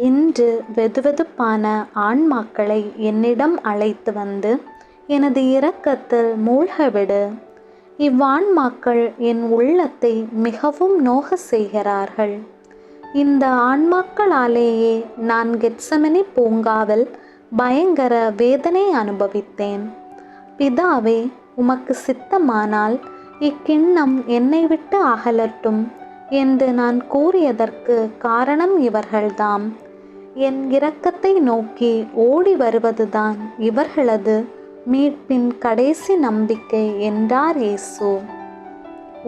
இன்று வெதுவெதுப்பான ஆன்மாக்களை என்னிடம் அழைத்து வந்து எனது இரக்கத்தில் மூழ்கவிடு. இவ்வான்மாக்கள் என் உள்ளத்தை மிகவும் நோக செய்கிறார்கள். இந்த ஆன்மாக்களாலேயே நான் கெட்சமனி பூங்காவில் பயங்கர வேதனை அனுபவித்தேன். பிதாவே உமக்கு சித்தமானால் இக்கிண்ணம் என்னை விட்டு அகலட்டும். என்று நான் கூறியதற்கு காரணம் இவர்கள்தாம். என் இரக்கத்தை நோக்கி ஓடி வருவதுதான் இவர்களது மீட்பின் கடைசி நம்பிக்கை என்றார் இயேசு.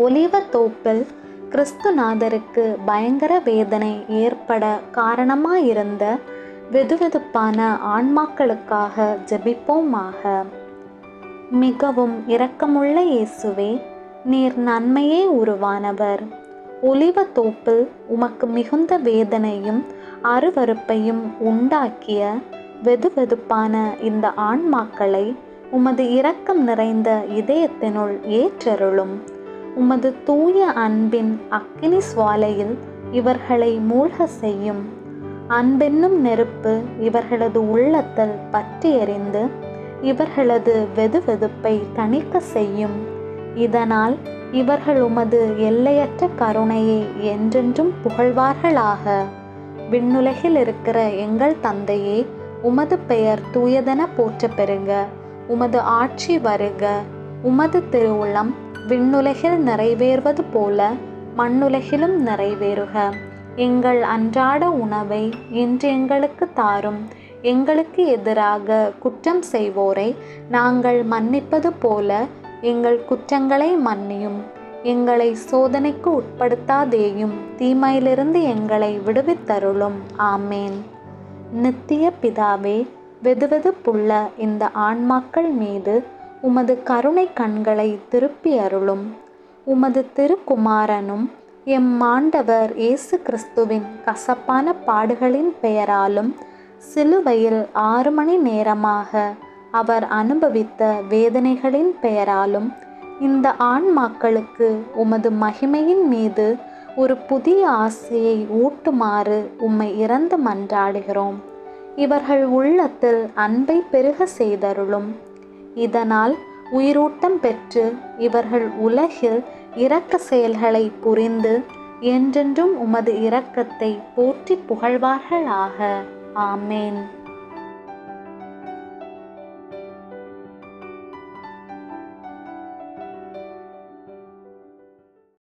ஒலிவ தோப்பில் கிறிஸ்துநாதருக்கு பயங்கர வேதனை ஏற்பட காரணமாயிருந்த வெதுவெதுப்பான ஆன்மாக்களுக்காக ஜெபிப்போமாக. மிகவும் இரக்கமுள்ள இயேசுவே நீர் நன்மையே உருவானவர். ஒலிவ தோப்பில் உமக்கு மிகுந்த வேதனையும் அருவறுப்பையும் உண்டாக்கிய வெதுவெதுப்பான இந்த ஆன்மாக்களை உமது இரக்கம் நிறைந்த இதயத்தினுள் ஏற்றருளும். உமது தூய அன்பின் அக்கினி சுவாலையில் இவர்களை மூழ்க செய்யும். அன்பென்னும் நெருப்பு இவர்களது உள்ளத்தில் பற்றி எறிந்து இவர்களது வெதுவெதுப்பை தணிக்க செய்யும். இதனால் இவர்கள் உமது எல்லையற்ற கருணையை என்றென்றும் புகழ்வார்களாக. விண்ணுலகில் இருக்கிற எங்கள் தந்தையே உமது பெயர் தூயதென போற்ற பெறுங்க. உமது ஆட்சி வருக. உமது திருவுளம் விண்ணுலகில் நிறைவேறுவது போல மண்ணுலகிலும் நிறைவேறுக. எங்கள் அன்றாட உணவை இன்று எங்களுக்கு தாரும். எங்களுக்கு எதிராக குற்றம் செய்வோரை நாங்கள் மன்னிப்பது போல எங்கள் குற்றங்களை மன்னியும். எங்களை சோதனைக்கு உட்படுத்தாதேயும் தீமையிலிருந்து எங்களை விடுவித்தருளும். ஆமேன். நித்திய பிதாவே வெதுவெதுப்புள்ள இந்த ஆன்மாக்கள் மீது உமது கருணை கண்களை திருப்பி அருளும். உமது திருக்குமாரனும் எம் மாண்டவர் இயேசு கிறிஸ்துவின் கசப்பான பாடுகளின் பெயராலும் சிலுவையில் ஆறு மணி நேரமாக அவர் அனுபவித்த வேதனைகளின் பெயராலும் இந்த ஆன்மாக்களுக்கு உமது மகிமையின் மீது ஒரு புதிய ஆசையை ஊட்டுமாறு உம்மை இறந்து மன்றாடுகிறோம். இவர்கள் உள்ளத்தில் அன்பை பெருக செய்தருளும். இதனால் உயிரூட்டம் பெற்று இவர்கள் உலகில் இரக்க செயல்களை புரிந்து என்றென்றும் உமது இரக்கத்தை போற்றி புகழ்வார்களாக. ஆமேன்.